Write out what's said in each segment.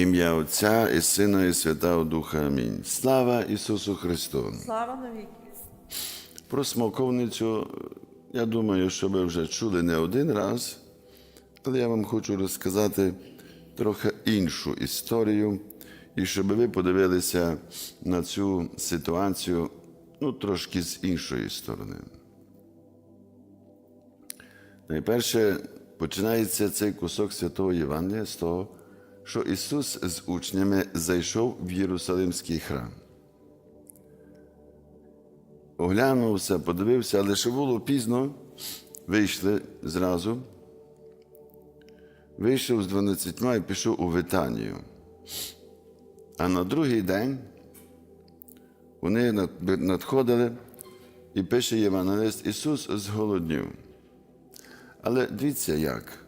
Ім'я Отця і Сина, і Святого Духа. Амінь. Слава Ісусу Христу! Слава навіки. Про смоковницю, я думаю, що ви вже чули не один раз, але я вам хочу розказати трохи іншу історію, і щоб ви подивилися на цю ситуацію ну, трошки з іншої сторони. Найперше починається цей кусок святого Євангелія з того, що Ісус з учнями зайшов в Єрусалимський храм. Оглянувся, подивився, але ще було пізно, вийшли зразу. Вийшов з 12 і пішов у Витанію. А на другий день вони надходили і пише Євангелист, Ісус зголоднів. Але дивіться як.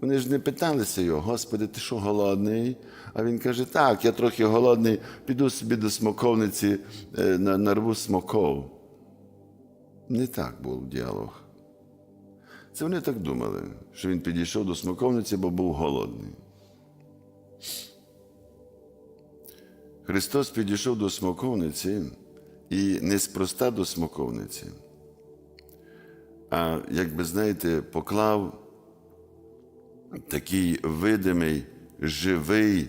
Вони ж не питалися його, Господи, ти що голодний? А він каже, так, я трохи голодний, піду собі до смоковниці, е, на- нарву смоков. Не так був діалог. Це вони так думали, що він підійшов до смоковниці, бо був голодний. Христос підійшов до смоковниці і неспроста до смоковниці, а, як би знаєте, поклав такий видимий, живий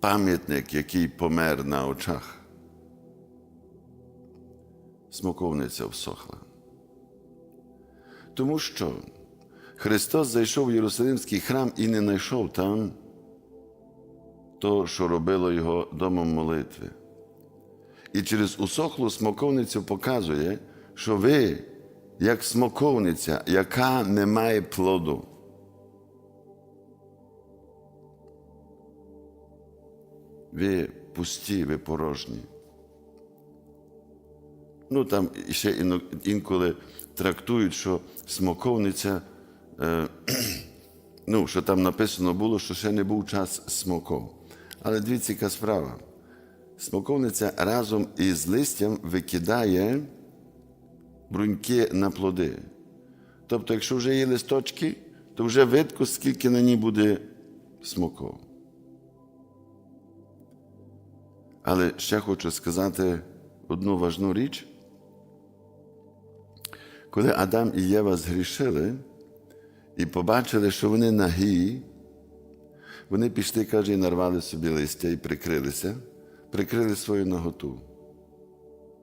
пам'ятник, який помер на очах. Смоковниця всохла. Тому що Христос зайшов в Єрусалимський храм і не знайшов там то, що робило його домом молитви. І через усохлу смоковницю показує, що ви, як смоковниця, яка не має плоду. Ви пусті, ви порожні. Ну, там ще інколи трактують, що смоковниця, е, ну, що там написано було, що ще не був час смоков. Але дивіться, яка справа. Смоковниця разом із листям викидає бруньки на плоди. Тобто, якщо вже є листочки, то вже видко, скільки на ній буде смоков. Але ще хочу сказати одну важну річ. Коли Адам і Єва згрішили і побачили, що вони нагі, вони пішли, каже, і нарвали собі листя і прикрилися, прикрили свою наготу.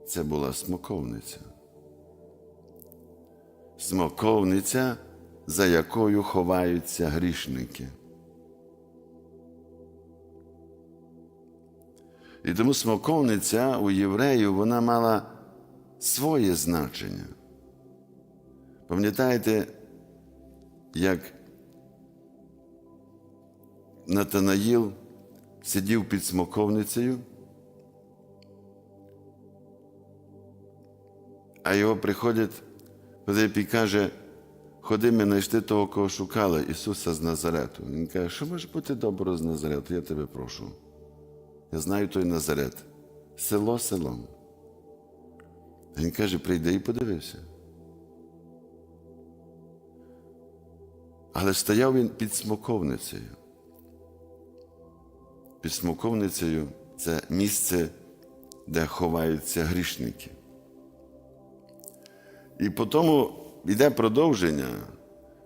Це була смоковниця. Смоковниця, за якою ховаються грішники. І тому смоковниця у євреїв вона мала своє значення. Пам'ятаєте, як Натанаїл сидів під смоковницею, а його приходять і каже, ходи ми знайшли того, кого шукали, Ісуса з Назарету. Він каже, що може бути добро з Назарету, я тебе прошу. Я знаю той Назарет. Село селом. Він каже, прийди і подивився. Але стояв він під смоковницею. Під смоковницею це місце, де ховаються грішники. І по тому йде продовження,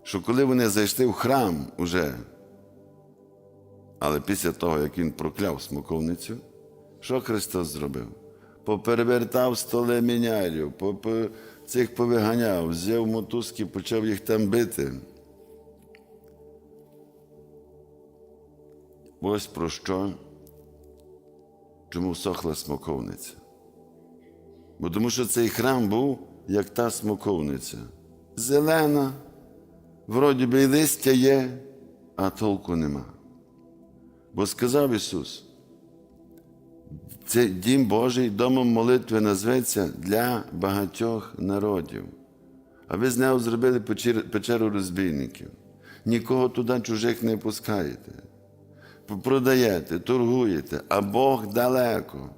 що коли вони зайшли в храм уже, але після того, як він прокляв смоковницю, що Христос зробив? Поперевертав столи мінярів, цих повиганяв, взяв мотузки, почав їх там бити. Ось про що, чому всохла смоковниця. Бо тому що цей храм був як та смоковниця. Зелена, вроді би і листя є, а толку нема. Бо сказав Ісус, це дім Божий домом молитви назветься для багатьох народів. А ви з нього зробили печеру розбійників. Нікого туди чужих не пускаєте. Продаєте, торгуєте, а Бог далеко.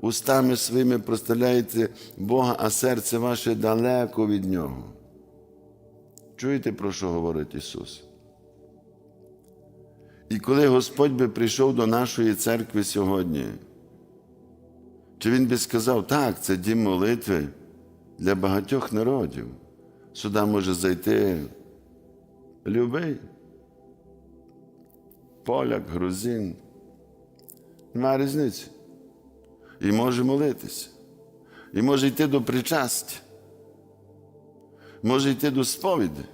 Устами своїми проставляєте Бога, а серце ваше далеко від Нього. Чуєте, про що говорить Ісус? І коли Господь би прийшов до нашої церкви сьогодні, чи Він би сказав, так, це дім молитви для багатьох народів. Сюди може зайти любий, поляк, грузин. Нема різниці. І може молитися. І може йти до причастя. Може йти до сповіді.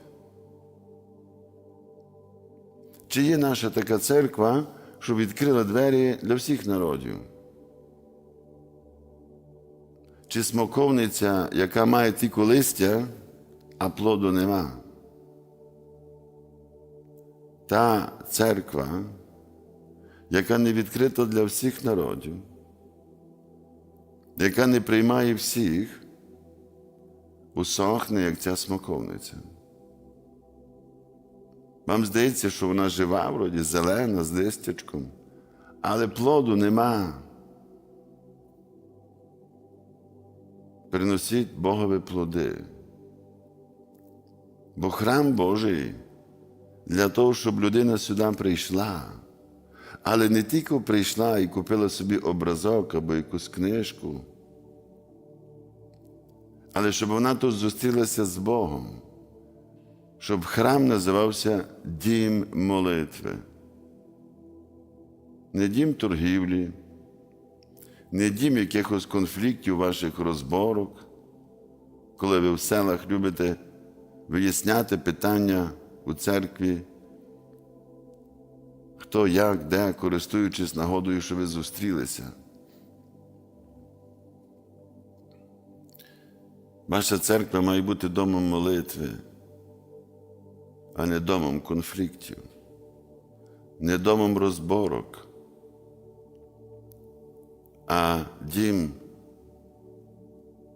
Чи є наша така церква, що відкрила двері для всіх народів? Чи смоковниця, яка має тільки листя, а плоду нема? Та церква, яка не відкрита для всіх народів, яка не приймає всіх, усохне, як ця смоковниця. Вам здається, що вона жива, вроді зелена, з листячком, але плоду нема. Приносіть Богові плоди. Бо храм Божий для того, щоб людина сюди прийшла, але не тільки прийшла і купила собі образок або якусь книжку, але щоб вона тут зустрілася з Богом щоб храм називався Дім молитви. Не дім торгівлі, не дім якихось конфліктів ваших розборок, коли ви в селах любите виясняти питання у церкві, хто як, де, користуючись нагодою, що ви зустрілися. Ваша церква має бути домом молитви а не домом конфліктів, не домом розборок, а дім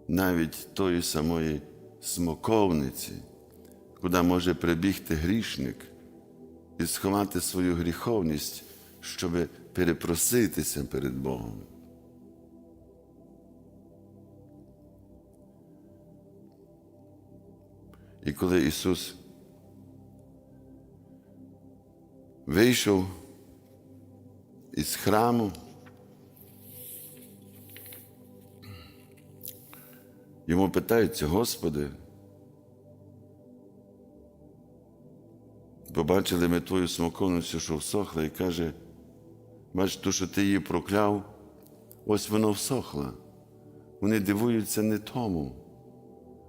навіть тої самої смоковниці, куди може прибігти грішник і сховати свою гріховність, щоб перепроситися перед Богом. І коли Ісус вийшов із храму. Йому питаються, Господи, побачили ми твою смоковницю, що всохла, і каже, бач, то, що ти її прокляв, ось воно всохло. Вони дивуються не тому,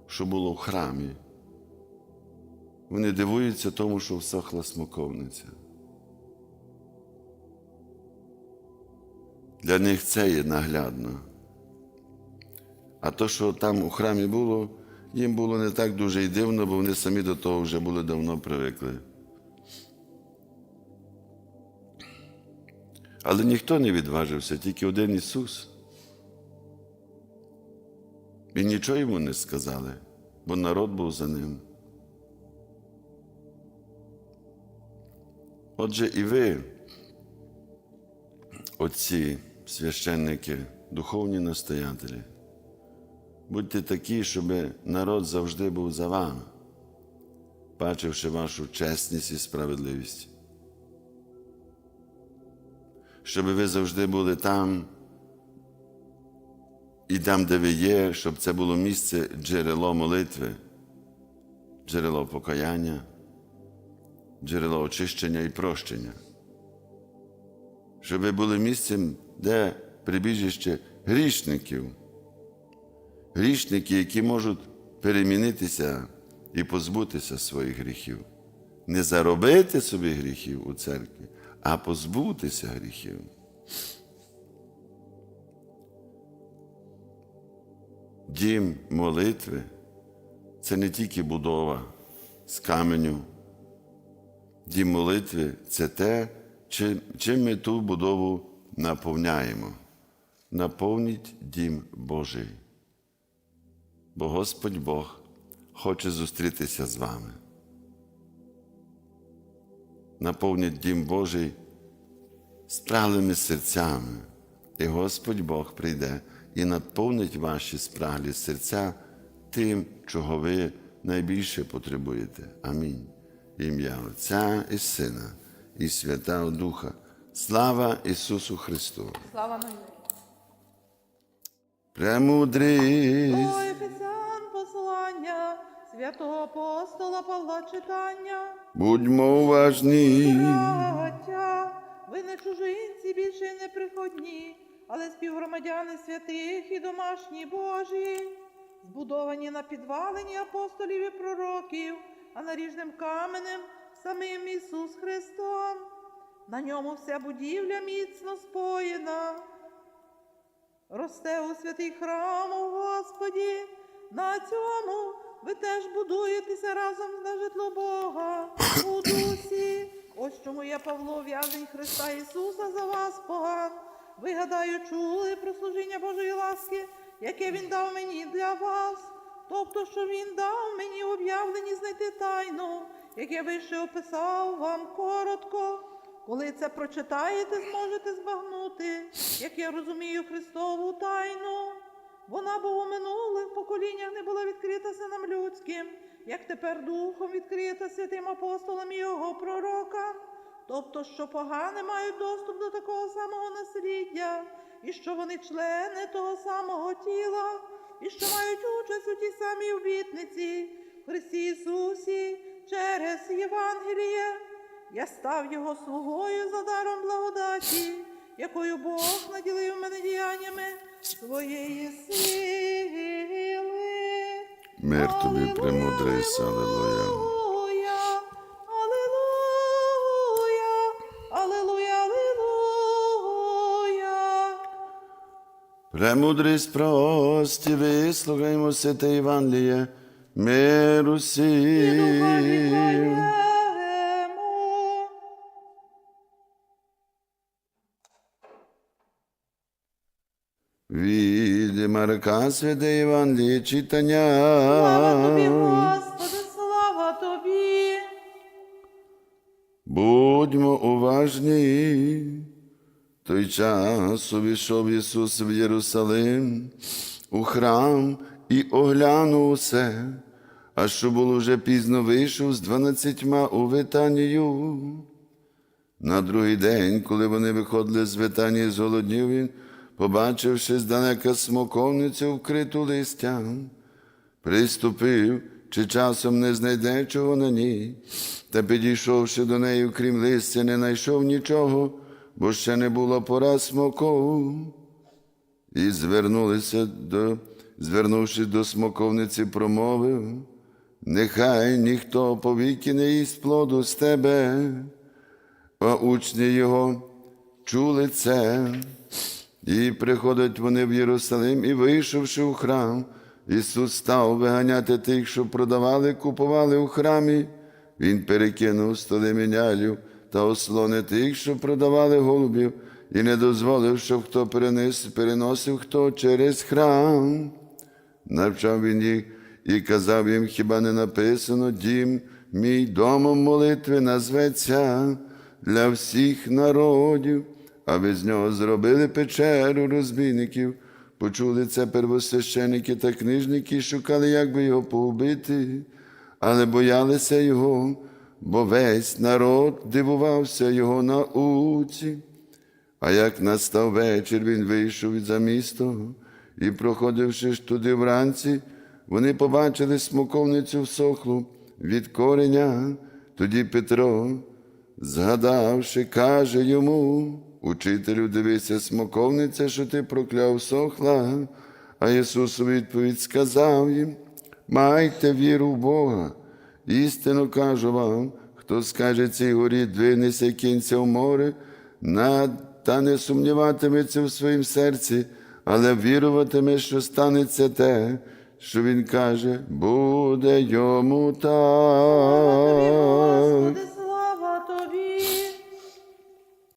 що було в храмі. Вони дивуються тому, що всохла смоковниця. Для них це є наглядно. А то, що там у храмі було, їм було не так дуже і дивно, бо вони самі до того вже були давно привикли. Але ніхто не відважився, тільки один Ісус. І нічого йому не сказали, бо народ був за ним. Отже, і ви, отці, священники, духовні настоятелі, будьте такі, щоб народ завжди був за вами, бачивши вашу чесність і справедливість. Щоб ви завжди були там і там, де ви є, щоб це було місце джерело молитви, джерело покаяння джерело очищення і прощення, щоб ви були місцем, де прибіжище грішників, грішники, які можуть перемінитися і позбутися своїх гріхів, не заробити собі гріхів у церкві, а позбутися гріхів. Дім молитви це не тільки будова з каменю. Дім молитви це те, чим ми ту будову наповняємо. Наповніть дім Божий. Бо Господь Бог хоче зустрітися з вами. Наповніть дім Божий спраглими серцями, і Господь Бог прийде і наповнить ваші спраглі серця тим, чого ви найбільше потребуєте. Амінь ім'я Отця і Сина, і Святого Духа. Слава Ісусу Христу! Слава навіки. Премудрість! Ефесян послання святого апостола Павла читання. Будьмо уважні. Браття, ви не чужинці більше не приходні, але співгромадяни святих і домашні Божі, збудовані на підвалині апостолів і пророків, а наріжним каменем самим Ісус Христом. На ньому вся будівля міцно споєна. Росте у святий храм у Господі. На цьому ви теж будуєтеся разом на житло Бога у дусі. Ось чому я Павло, в'язень Христа Ісуса за вас поган. Ви, гадаю, чули про служіння Божої ласки, яке Він дав мені для вас. Тобто, що Він дав мені в об'явленні знайти тайну, яке вище описав вам коротко. Коли це прочитаєте, зможете збагнути, як я розумію Христову тайну. Вона бо у минулих поколіннях не була відкрита синам людським, як тепер духом відкрита святим апостолам і його пророкам. Тобто, що погани мають доступ до такого самого насліддя, і що вони члени того самого тіла, і що мають участь у тій самій обітниці в Христі Ісусі через Євангеліє. Я став його слугою за даром благодаті, якою Бог наділив мене діяннями своєї сили. Мир тобі, алілуя, алілуя. Премудрість прості, вислухаймо святе Євангеліє, миру І Від Марка святе Євангеліє читання. Слава тобі, Господи, слава тобі. Будьмо уважні. Той час увійшов Ісус в Єрусалим у храм і оглянув усе, а що було вже пізно вийшов з дванадцятьма у Витанію. На другий день, коли вони виходили з Витанії, зголоднів він, побачивши здалека смоковницю вкриту листям, приступив, чи часом не знайде чого на ній, та підійшовши до неї, крім листя, не знайшов нічого, бо ще не було пора смокову. І звернулися до, звернувшись до смоковниці, промовив, нехай ніхто повіки не їсть плоду з тебе. А учні його чули це, і приходять вони в Єрусалим, і вийшовши у храм, Ісус став виганяти тих, що продавали, купували у храмі. Він перекинув столи мінялів та ослони тих, що продавали голубів, і не дозволив, щоб хто перенес, переносив хто через храм. Навчав він їх і казав їм, хіба не написано, дім мій домом молитви назветься для всіх народів, а ви з нього зробили печеру розбійників. Почули це первосвященики та книжники, і шукали, як би його поубити, але боялися його, бо весь народ дивувався його науці. А як настав вечір, він вийшов за місто, і, проходивши ж туди вранці, вони побачили смоковницю всохлу від кореня. Тоді Петро, згадавши, каже йому, учителю, дивися, смоковниця, що ти прокляв сохла. А Ісус у відповідь сказав їм: майте віру в Бога. Істинно кажу вам, хто скаже цій горі, двинися кінця в море, та не сумніватиметься в своїм серці, але віруватиме, що станеться те, що він каже, буде йому так.